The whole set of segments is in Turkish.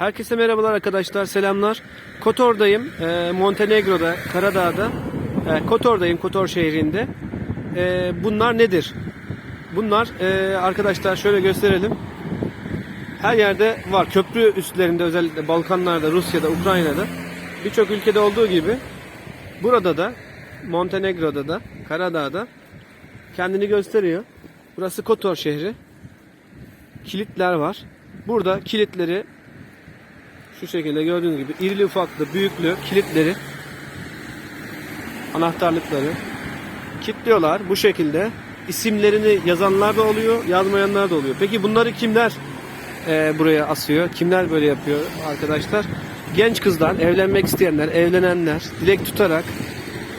Herkese merhabalar arkadaşlar, selamlar. Kotor'dayım, e, Montenegro'da, Karadağ'da. E, Kotor'dayım, Kotor şehrinde. E, bunlar nedir? Bunlar e, arkadaşlar şöyle gösterelim. Her yerde var. Köprü üstlerinde özellikle Balkanlarda, Rusya'da, Ukrayna'da birçok ülkede olduğu gibi burada da Montenegro'da da, Karadağ'da kendini gösteriyor. Burası Kotor şehri. Kilitler var. Burada kilitleri şu şekilde gördüğünüz gibi irili ufaklı, büyüklü kilitleri anahtarlıkları kilitliyorlar bu şekilde. İsimlerini yazanlar da oluyor, yazmayanlar da oluyor. Peki bunları kimler e, buraya asıyor? Kimler böyle yapıyor arkadaşlar? Genç kızlar, evlenmek isteyenler, evlenenler dilek tutarak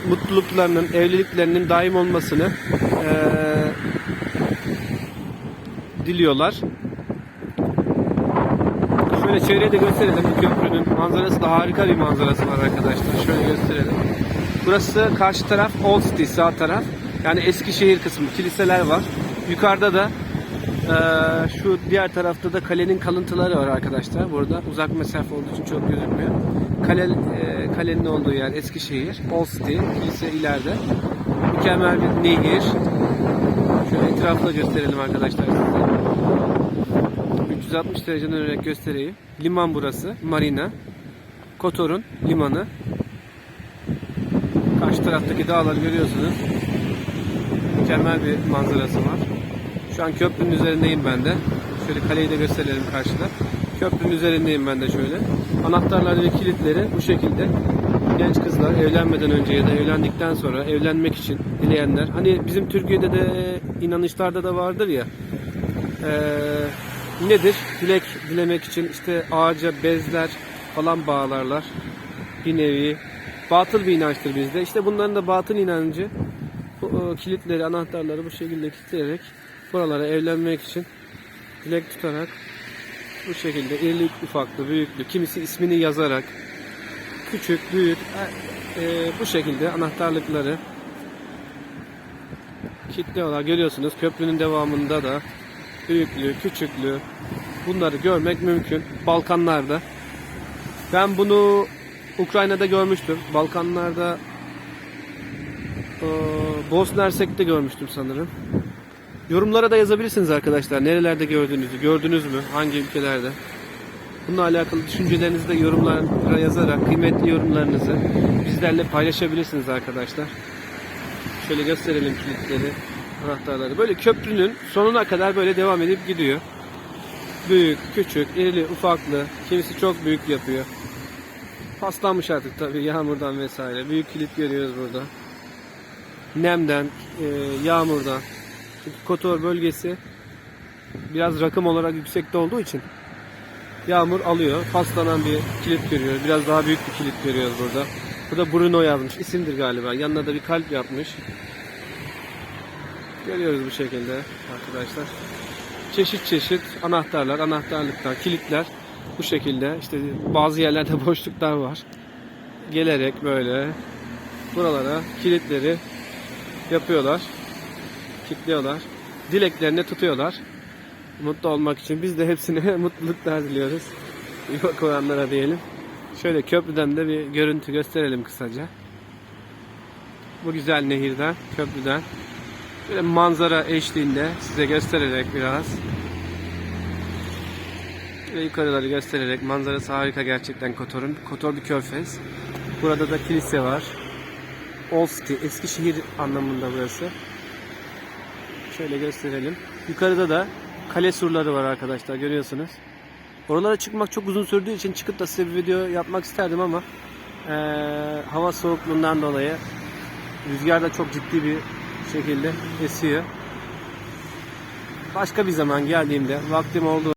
mutluluklarının, evliliklerinin daim olmasını e, diliyorlar. Şöyle çevreyi de gösterelim. Bu köprünün manzarası da harika bir manzarası var arkadaşlar. Şöyle gösterelim. Burası karşı taraf Old City sağ taraf. Yani Eskişehir kısmı. Kiliseler var. Yukarıda da eee, şu diğer tarafta da kalenin kalıntıları var arkadaşlar. Burada uzak mesafe olduğu için çok gözükmüyor. Kale, eee, kalenin olduğu yer Eskişehir. Old City. Kilise ileride. Mükemmel bir nehir. Şöyle etrafı da gösterelim arkadaşlar. 360 derece dönerek göstereyim. Liman burası. Marina. Kotor'un limanı. Karşı taraftaki dağları görüyorsunuz. Mükemmel bir manzarası var. Şu an köprünün üzerindeyim ben de. Şöyle kaleyi de gösterelim karşıda. Köprünün üzerindeyim ben de şöyle. Anahtarları ve kilitleri bu şekilde genç kızlar evlenmeden önce ya da evlendikten sonra evlenmek için dileyenler. Hani bizim Türkiye'de de inanışlarda da vardır ya. Ee, nedir? Dilek dilemek için işte ağaca bezler falan bağlarlar. Bir nevi. Batıl bir inançtır bizde. İşte bunların da batıl inancı bu e, kilitleri, anahtarları bu şekilde kilitleyerek buralara evlenmek için dilek tutarak bu şekilde irili ufaklı, büyüklü, kimisi ismini yazarak küçük, büyük e, e, bu şekilde anahtarlıkları kilitliyorlar. Görüyorsunuz köprünün devamında da büyüklü, küçüklü bunları görmek mümkün. Balkanlarda. Ben bunu Ukrayna'da görmüştüm. Balkanlarda Bosna Hersek'te görmüştüm sanırım. Yorumlara da yazabilirsiniz arkadaşlar. Nerelerde gördüğünüzü, gördünüz mü? Hangi ülkelerde? Bununla alakalı düşüncelerinizi de yorumlara yazarak kıymetli yorumlarınızı bizlerle paylaşabilirsiniz arkadaşlar. Şöyle gösterelim kilitleri, anahtarları. Böyle köprünün sonuna kadar böyle devam edip gidiyor. Büyük, küçük, irili, ufaklı. Kimisi çok büyük yapıyor. Paslanmış artık tabii yağmurdan vesaire. Büyük kilit görüyoruz burada. Nemden, e, yağmurdan. Çünkü Kotor bölgesi biraz rakım olarak yüksekte olduğu için yağmur alıyor. Paslanan bir kilit görüyoruz. Biraz daha büyük bir kilit görüyoruz burada. Burada Bruno yazmış. İsimdir galiba. Yanına da bir kalp yapmış. Görüyoruz bu şekilde arkadaşlar. Çeşit çeşit anahtarlar, anahtarlıklar, kilitler bu şekilde. İşte bazı yerlerde boşluklar var. Gelerek böyle buralara kilitleri yapıyorlar. Kilitliyorlar. Dileklerini tutuyorlar. Mutlu olmak için. Biz de hepsine mutluluklar diliyoruz. Yok olanlara diyelim. Şöyle köprüden de bir görüntü gösterelim kısaca. Bu güzel nehirden, köprüden. Böyle manzara eşliğinde size göstererek biraz. Ve yukarıları göstererek manzarası harika gerçekten Kotor'un. Kotor bir körfez. Burada da kilise var. Old City, Eskişehir anlamında burası. Şöyle gösterelim. Yukarıda da kale surları var arkadaşlar görüyorsunuz. Oralara çıkmak çok uzun sürdüğü için çıkıp da size bir video yapmak isterdim ama eee, hava soğukluğundan dolayı rüzgar da çok ciddi bir şekilde esiyor. Başka bir zaman geldiğimde vaktim olduğu